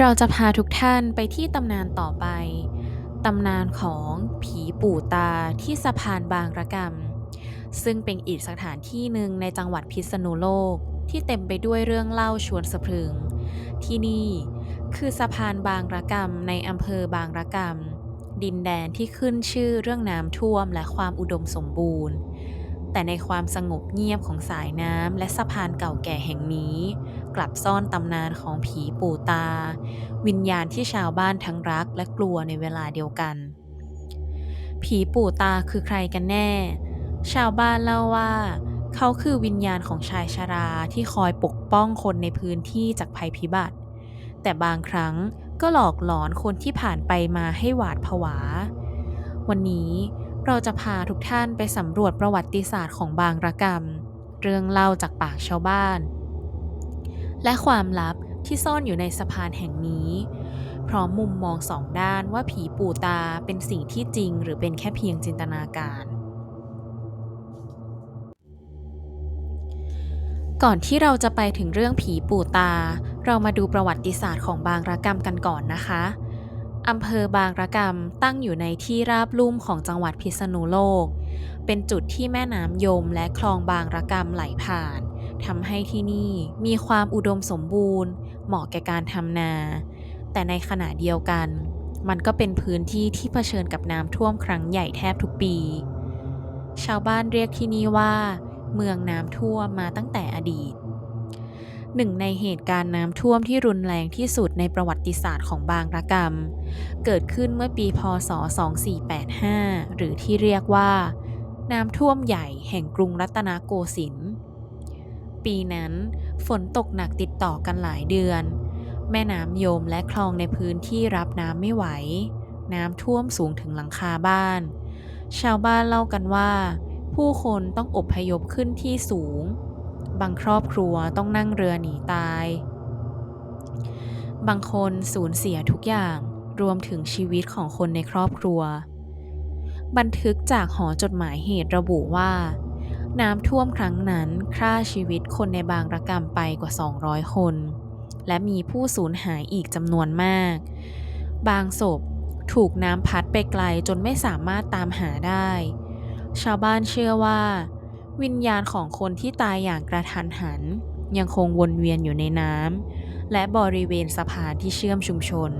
เราจะพาทุกท่านไปที่ตำนานต่อไป ตำนานของผีปู่ตาที่สะพานบางระกำซึ่งเป็นอีกสถานที่หนึ่งในจังหวัดพิษณุโลกที่เต็มไปด้วยเรื่องเล่าชวนสะพรึง ที่นี่คือสะพานบางระกำในอำเภอบางระกำดินแดนที่ขึ้นชื่อเรื่องน้ำท่วมและความอุดมสมบูรณ์ แต่ในความสงบเงียบของสายน้ำและสะพานเก่าแก่แห่งนี้ กลับซ่อนตำนานของผีปู่ตา วิญญาณที่ชาวบ้านทั้งรักและกลัวในเวลาเดียวกัน ผีปู่ตาคือใครกันแน่ ชาวบ้านเล่าว่า เขาคือวิญญาณของชายชราที่คอยปกป้องคนในพื้นที่จากภัยพิบัติ แต่บางครั้งก็หลอกหลอนคนที่ผ่านไปมาให้หวาดผวา วันนี้ เราจะพาทุกท่านไปสำรวจประวัติศาสตร์ของบางระกำเรื่องเล่าจากปากชาวบ้าน และความลับที่ซ่อนอยู่ในสะพานแห่งนี้ พร้อมมุมมองสองด้านว่าผีปู่ตาเป็นสิ่งที่จริงหรือเป็นแค่เพียงจินตนาการ ก่อนที่เราจะไปถึงเรื่องผีปู่ตา เรามาดูประวัติศาสตร์ของบางระกำกันก่อนนะคะ อำเภอบางระกำตั้งอยู่ในที่ราบลุ่มของจังหวัดพิษณุโลก เป็นจุดที่แม่น้ำยมและคลองบางระกำไหลผ่านทำให้ที่นี่มีความอุดมสมบูรณ์ เหมาะแก่การทำนา แต่ในขณะเดียวกัน มันก็เป็นพื้นที่ที่เผชิญกับน้ำท่วมครั้งใหญ่แทบทุกปี ชาวบ้านเรียกที่นี่ว่า เมืองน้ำท่วมมาตั้งแต่อดีต หนึ่งในเหตุการณ์น้ำท่วมที่รุนแรงที่สุดในประวัติศาสตร์ของบางระกำเกิดขึ้นเมื่อปีพศ 2485 หรือที่เรียกว่า น้ำท่วมใหญ่แห่งกรุงรัตนโกสินทร์ ปีนั้นฝนตกหนักติดต่อกันหลายเดือน แม่น้ำยมและคลองในพื้นที่รับน้ำไม่ไหว น้ำท่วมสูงถึงหลังคาบ้าน ชาวบ้านเล่ากันว่า ผู้คนต้องอบพยพขึ้นที่สูง บางครอบครัวต้องนั่งเรือหนีตาย บางคนสูญเสียทุกอย่างรวมถึงชีวิตของคนในครอบครัว บันทึกจากหอจดหมายเหตุระบุว่า น้ำท่วมครั้งนั้นฆ่าชีวิตคนในบางระกำไปกว่า 200 คน และมีผู้สูญหายอีกจำนวนมาก บางศพถูกน้ำพัดไปไกลจนไม่สามารถตามหาได้ ชาวบ้านเชื่อว่า วิญญาณของคนที่ตายอย่างกระทันหัน ยังคงวนเวียนอยู่ในน้ำและบริเวณสะพานที่เชื่อมชุมชน